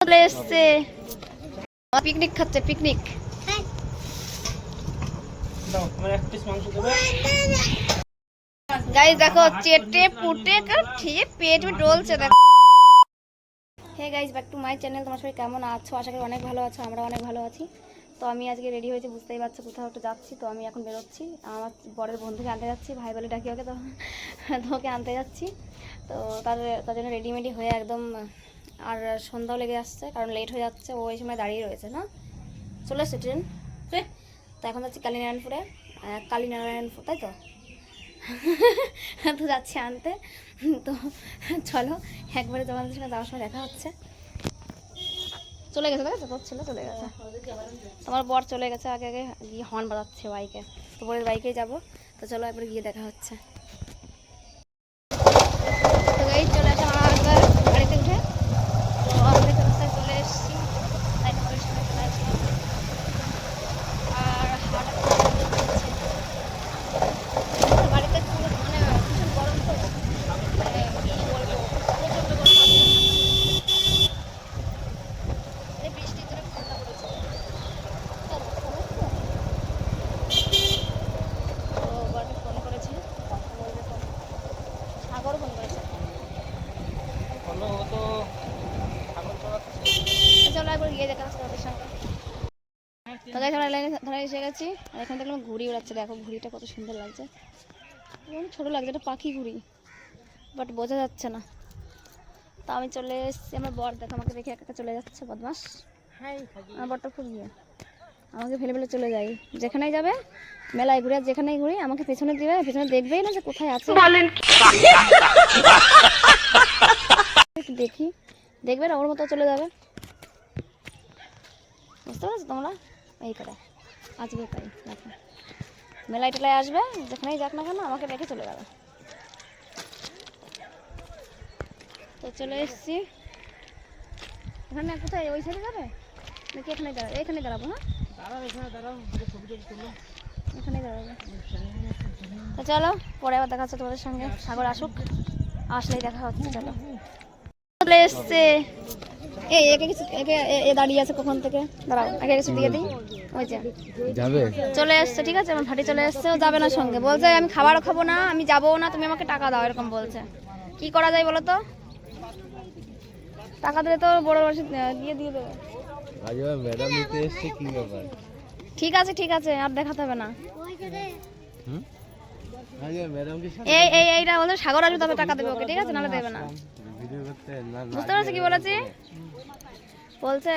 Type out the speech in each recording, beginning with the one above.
চলে এসছে। পিকনিক খাচ্ছে পিকনিক গাইস দেখো চেটে পুটে খেয়ে পেট ডলছে দেখো। Hey guys back to my channel তোমার সবাই কেমন আছো? আশা করি অনেক ভালো আছো আমরা অনেক ভালো আছি। তো আমি আজকে রেডি হয়েছি বুঝতেই পারছ কোথাও একটু যাচ্ছি। তো আমি এখন বেরোচ্ছি আমার বরের বন্ধুকে আনতে যাচ্ছি ভাই বলে ডাকি ওকে তো তো ওকে আনতে যাচ্ছি। তো তার তার জন্য রেডিমেডি হয়ে একদম আর সন্ধ্যাও লেগে আসছে, কারণ লেট হয়ে যাচ্ছে, ও এই সময় দাঁড়িয়ে রয়েছে, না? চলে এসছে ট্রেন তো এখন যাচ্ছি কালীনারায়ণপুরে কালীনারায়ণপুর, তাই তো? তো যাচ্ছি আনতে। তো চলো, একবারে তোমাদের সঙ্গে যাওয়ার সময় দেখা হচ্ছে। চলে গেছে তো তোর ছেলে চলে গেছে। তোমার বর চলে গেছে, আগে আগে গিয়ে হর্ন বাজাচ্ছে বাইকে তো বাইকেই যাব। তো চলো একবার গিয়ে দেখা হচ্ছে তো এই চলে আসলাম আমার একবার গাড়িতে উঠে তো অর্ধেক রাস্তায় চলে এসেছি তাই তোমাদের সঙ্গে চলে আসলাম আর হাওয়াটা খুব সুন্দর লাগছে। বাড়িতে পুরো মানে ভীষণ গরম তো মানে কি বলব প্রচণ্ড গরম লাগছে। এই বৃষ্টির জন্য ঠান্ডা পড়েছে তো বরকে ফোন করেছে কথা বলবে ফোন সাগর ফোন করেছে হলো ও তো ছাগল চড়াচ্ছে চলো একবার গিয়ে দেখা হচ্ছে ওদের সঙ্গে তো গাইস আমরা লাইনে গেছি আর এখানে দেখলাম ঘুড়ি উড়াচ্ছে দেখো ঘুড়িটা কত সুন্দর লাগছে। এবং ছোট লাগছে এটা পাখি ঘুড়ি বাট বোঝা যাচ্ছে না। তা আমি চলে এসেছি আমার বর দেখো আমাকে দেখে একা একা চলে যাচ্ছে বদমাস। আমার বরটা খুব ইয়ে। আমাকে ফেলে ফেলে চলে যাই যেখানেই যাবে মেলায় ঘুরে আর যেখানেই ঘুরি আমাকে পেছনে দিবে পেছনে দেখবেই না যে কোথায় আছে। দেখি। দেখবে না ওর মতো চলে যাবে। বুঝতে পারছ তোমরা? এই করে আজকে তাই দেখো। মেলায় টেলায় আসবে যেখানেই যাক না কেন আমাকে রেখে চলে যাবে তো চলে এসছি। এখানে কোথায়? ওই সাইডে যাবে? নাকি এখানে দাঁড়াবে? এখানে দাঁড়াবো হ্যাঁ এখানে দাঁড়াবে। তো চলো পরে আবার দেখা হচ্ছে তোমাদের সঙ্গে। সাগর আসুক আসলেই দেখা হচ্ছে চলো। চলে এসছে। এই একে কিছু একে এ দাঁড়িয়ে আছে কখন থেকে? দাঁড়াও একে কিছু দিয়ে দিই। ওই যে যাবে চলে এসছে ঠিক আছে আমার ভাটি চলে এসছে ও যাবে না সঙ্গে বলছে আমি খাবারও খাব না আমি যাব না তুমি আমাকে টাকা দাও এরকম বলছে কি করা যায় বলো তো টাকা দিলে তো বড় বড় দিয়ে দিয়ে দেবে ম্যাডাম নিতে এসছে কি ব্যাপার ঠিক আছে ঠিক আছে আর দেখাতে হবে না এই এই এইটা বলছে সাগর আসবে তবে টাকা দেবে ওকে ঠিক আছে নাহলে দেবে না বুঝতে পারছ কি বলেছি বলছে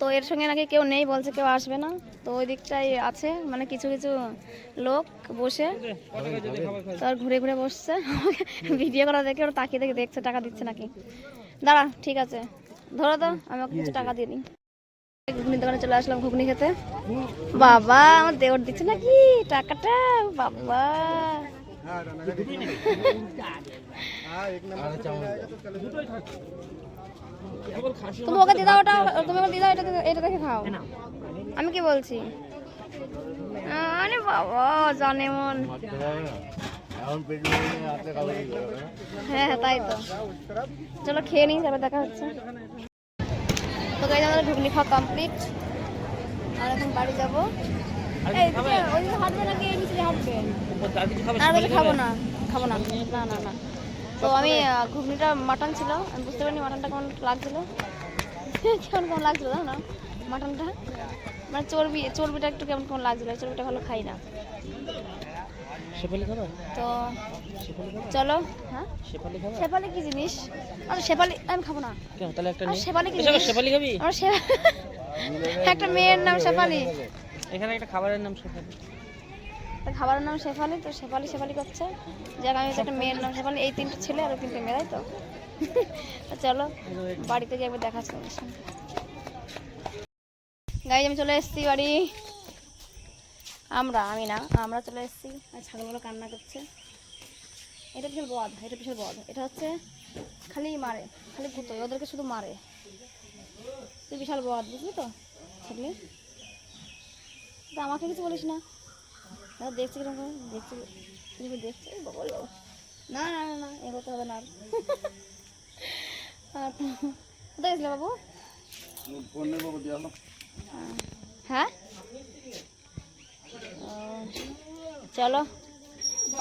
তো এর সঙ্গে নাকি কেউ নেই বলছে কেউ আসবে না। তো ওই দিকটাই আছে মানে কিছু কিছু লোক বসে। কত করে যদি খাবার খাই তো আর ঘুরে ঘুরে বসছে। ভিডিও করা দেখে ওরা তাকিয়ে দেখে দেখছে টাকা দিচ্ছে নাকি। দাঁড়া ঠিক আছে। ধরো তো আমি ওকে কিছু টাকা দিয়ে দিই। ঘুগনির দোকানে চলে আসলাম ঘুগনি খেতে। বাবা আমার দেওর দিচ্ছে নাকি? টাকাটা বাবা। আর চামচ দাও। তুমি ওকে দিয়ে দাও ওটা তুমি ওকে দিয়ে দাও এটা এটা দেখে খাও। আমি কি বলছি? আরে বাবা জানে মন? হ্যাঁ তাই তো। চলো খেয়ে নিই তারপর দেখা হচ্ছে। তো গাইজ আমাদের ঘুগনি খাওয়া কমপ্লিট আর এখন বাড়ি যাব। হাঁটবে নাকি হাঁটবে? ওদিকে খাব? না খাব না। না না না। তো আমি ঘুগনিটা মাটন ছিল। আমি বুঝতে পারিনি মাটনটা কেমন লাগছিল। কেমন কেমন লাগছিল জানো না? মাটনটা মানে চর্বি চর্বিটা একটু কেমন কেমন লাগছিল। চর্বিটা ভালো খাই না। তো চলো হ্যাঁ? শেফালি কি জিনিস? আচ্ছা শেফালি আমি খাব না। তাহলে একটা শেফালি কি শেফালি খাবি? আমার একটা মেয়ের নাম শেফালি। এখানে একটা খাবারের নাম শেফালি। তো খাবারের নাম শেফালি, তো শেফালি শেফালি করছে। যাক, আমি একটা মেয়ের নাম শেফালি। এই তিনটে ছেলে আর তিনটে মেয়ে, তাই তো? চলো, বাড়িতে গিয়ে একবার তোমাদের সঙ্গে গাই আমি চলে এসেছি বাড়ি। আমরা, আমি না, আমরা চলে এসেছি। আর ছাগলগুলো কান্না করছে। এটা বিশাল বদ এটা বিশাল বদ এটা হচ্ছে খালি মারে, খালি ভূতোয় ওদেরকে শুধু মারে। তুই বিশাল বদ বুঝলি তো, ছাগলি? তো আমাকে কিছু বলিস না। দাদা দেখছি কীরকম করে দেখছি কীরকম দেখছি? এই বাবা। লো। না না না না এগোতে হবে না আর। কোথায় গেছিলে বাবু? হ্যাঁ? চলো।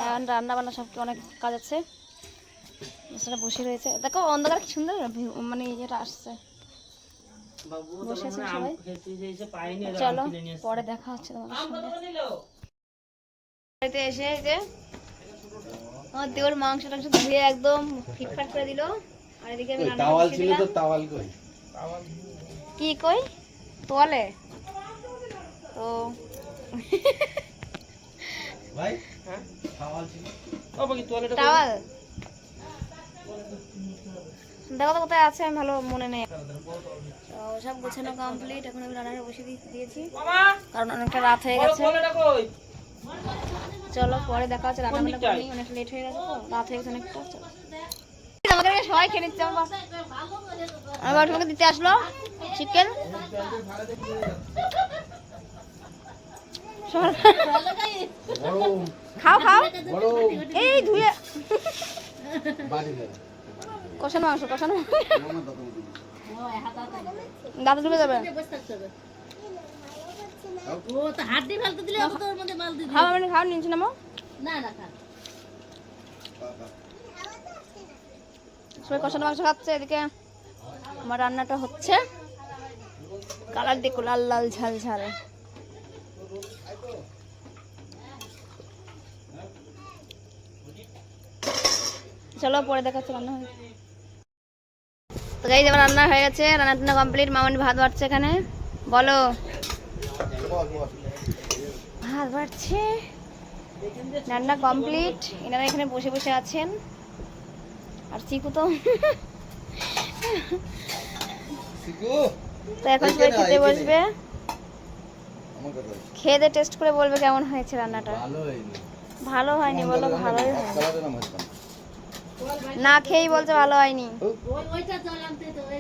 এখন রান্না বান্না সব অনেক কাজ আছে। সেটা বসে রয়েছে। দেখো অন্ধকার কি সুন্দর মানে ইয়েটা আসছে। বসে আছেন সবাই? চলো পরে দেখা হচ্ছে তোমাদের সঙ্গে। বাড়িতে এসে যে আমার দেওর মাংস টাংস ধুয়ে একদম ফিটফাট করে দিল। আর এদিকে আমি রান্না তাওয়াল ছিল তো তাওয়াল কই? কি কই? তোয়ালে? তো ভাই হ্যাঁ? তাওয়াল ছিল। ও বাকি তোয়ালেটা টাওয়াল দেখো তো কোথায় আছে আমি ভালো মনে নেই। তো সব গোছানো কমপ্লিট এখন আমি রান্নাটা দিয়ে- দিয়েছি। কারণ অনেকটা রাত হয়ে গেছে। চলো পরে দেখা হচ্ছে রান্না বান্না দিকটায়? করি অনেক লেট হয়ে গেছে তো রাত হয়ে গেছে অনেকটা চলো। আমাদের সবাই খেয়ে নিচ্ছে আমার আমার তোমাকে দিতে আসলো চিকেন। খাও খাও। এই ধুয়ে। কষানো মাংস কষানো দাঁত ডুবে যাবে। ও তো ফেলতে দিলে তোর মধ্যে মাল খাও নিচ্ছি নামো না না খা সবাই কষানো মাংস খাচ্ছে এদিকে আমার রান্নাটা হচ্ছে। কালার দেখো লাল লাল ঝাল ঝাল। চলো পরে দেখাচ্ছে রান্না তো গাইজ আমার রান্না হয়ে গেছে রান্না টান্না কমপ্লিট মামনি ভাত বাড়ছে এখানে। বলো। ভাত বাড়ছে। রান্না কমপ্লিট। এনারা এখানে বসে বসে আছেন। আর চিকু তো তো এখন সবাই খেতে বসবে। খেয়ে দিয়ে টেস্ট করে বলবে কেমন হয়েছে রান্নাটা। ভালো হয়নি। বলো ভালোই হয় হচ্ছে না খেয়েই বলছে ভালো হয়নি। তো ওই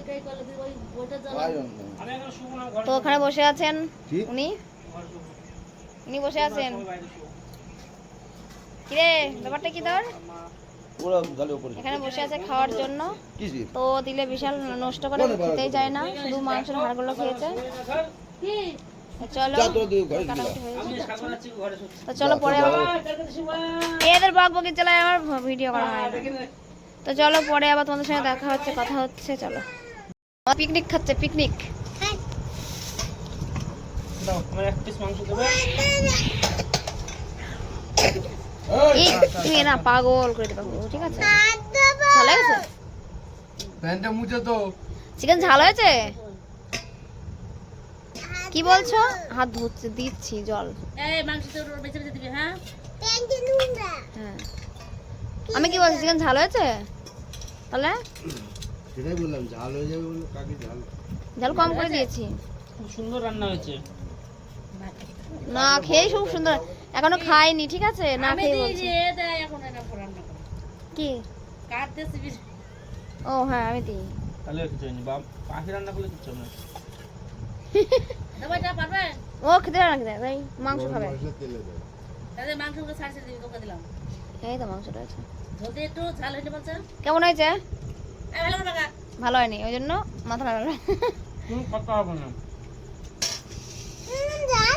কই কলে ওই ওইটা জল ভাই আমি এখন শুভ না ঘর তো ওখানে বসে আছেন উনি? উনি বসে আছেন। কিরে ব্যাপারটা কি তোর? পুরো এখানে বসে আছে খাওয়ার জন্য। তো দিলে বিশাল নষ্ট করে খেতেই চায় না শুধু মাংসের হাড়গুলো খেয়েছে। কি? চলো। পরে এদের বক বকি চালায় আমার ভিডিও করা হয় তো চলো পরে আবার তোমাদের সঙ্গে দেখা হচ্ছে কথা হচ্ছে চলো। পিকনিক খাচ্ছে পিকনিক তুমি না পাগল করে দেবে ঠিক আছে? ঝাল হয়েছে চিকেন ঝাল হয়েছে? কি বলছো? হাত ধুচ্ছে দিচ্ছি জল। এই মাংস তোর বেঁচে বেঁচে দিবি হ্যাঁ? হ্যাঁ আমি কি বলছি চিকেন ঝাল হয়েছে? তাহলে? সেটাই বললাম ঝাল হয়ে যাবে বলে কাকে ঝাল? ঝাল কম করে দিয়েছি। খুব সুন্দর রান্না হয়েছে। না খেয়ে খুব সুন্দর। এখনও খাইনি ঠিক আছে? না আমি খেয়ে বলছি। কি? ও হ্যাঁ আমি দিই। তাহলে কিছু হয়নি বা পাখি রান্না করলে কিছু হবে না। ও খেতে পারে না খেতে তাই মাংস খাবে। দিবি। তোকে দিলাম। এই তো মাংসটা আছে যদি একটু ঝাল হইতে বলছে। কেমন হয়েছে? ভালো হয়নি ওই জন্য মাথা কোনো কথা হবে না।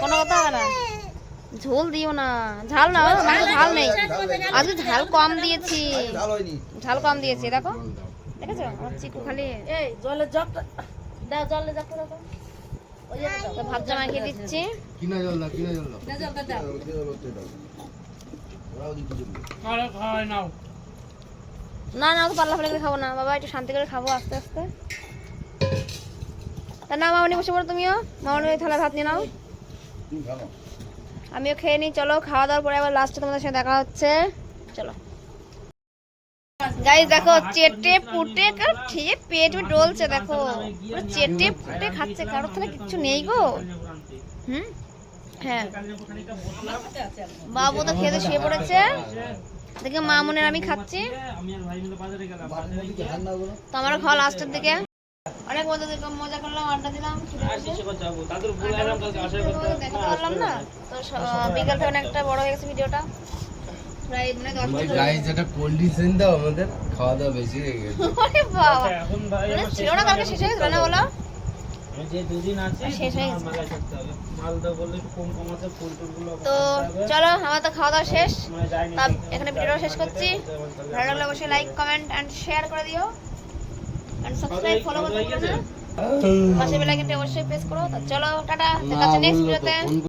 কোনো কথা হবে না। ঝোল দিও না। ঝাল না মাংস ঝাল নেই। আজকে ঝাল কম দিয়েছি। ঝাল ঝাল কম দিয়েছি দেখো। দেখেছ? আমার চিকু খালি। এই জলের জগটা দাও জলের জগটা দাও তো। ভাত জামাইকে দিচ্ছি। কিনা জল দাও কিনা জল দাও। না না না তো পাল্লা ফেলে করে খাব না। বাবা একটু শান্তি করে খাব আস্তে আস্তে। তা না মামনি বসে পড়ো তুমিও। মামনি থালা ভাত নিয়ে নাও। তুমি খাও। না। আমিও খেয়ে নিই চলো খাওয়া দাওয়ার পরে আবার লাস্টে তোমাদের সাথে দেখা হচ্ছে। চলো। গাইস দেখো চেটে পুটে কার খেয়ে পেট ডলছে দেখো। চেটে পুটে খাচ্ছে কারোর থেকে কিচ্ছু নেই গো। হুম? হ্যাঁ। বাবু তো খেতে শুয়ে পড়েছে। দেখে মামুনের আমি খাচ্ছি? তো আমার খাওয়া লাস্টের দিকে। অনেক মজা দিলাম মজা করলাম আড্ডা দিলাম দেখাতে পারলাম না। তো থেকে অনেকটা বড় হয়ে গেছে ভিডিওটা। প্রায় মানে গাইস দাও আমাদের খাওয়া দাওয়া বেশি হয়ে গেছে। ওরে বাবা। আচ্ছা, এখন ভাই মানে ছিল না কালকে শেষ হয়ে না বলো। হয়ে তো চলো আমার তো খাওয়া দাওয়া শেষ। তা এখানে ভিডিওটা শেষ করছি। ভালো লাগলে অবশ্যই লাইক কমেন্ট অ্যান্ড শেয়ার করে দিও। অ্যান্ড সাবস্ক্রাইব ফলো করতে ভুলো না। পাশে বেল অবশ্যই প্রেস করো। তো চলো টাটা। দেখা হচ্ছে নেক্সট ভিডিওতে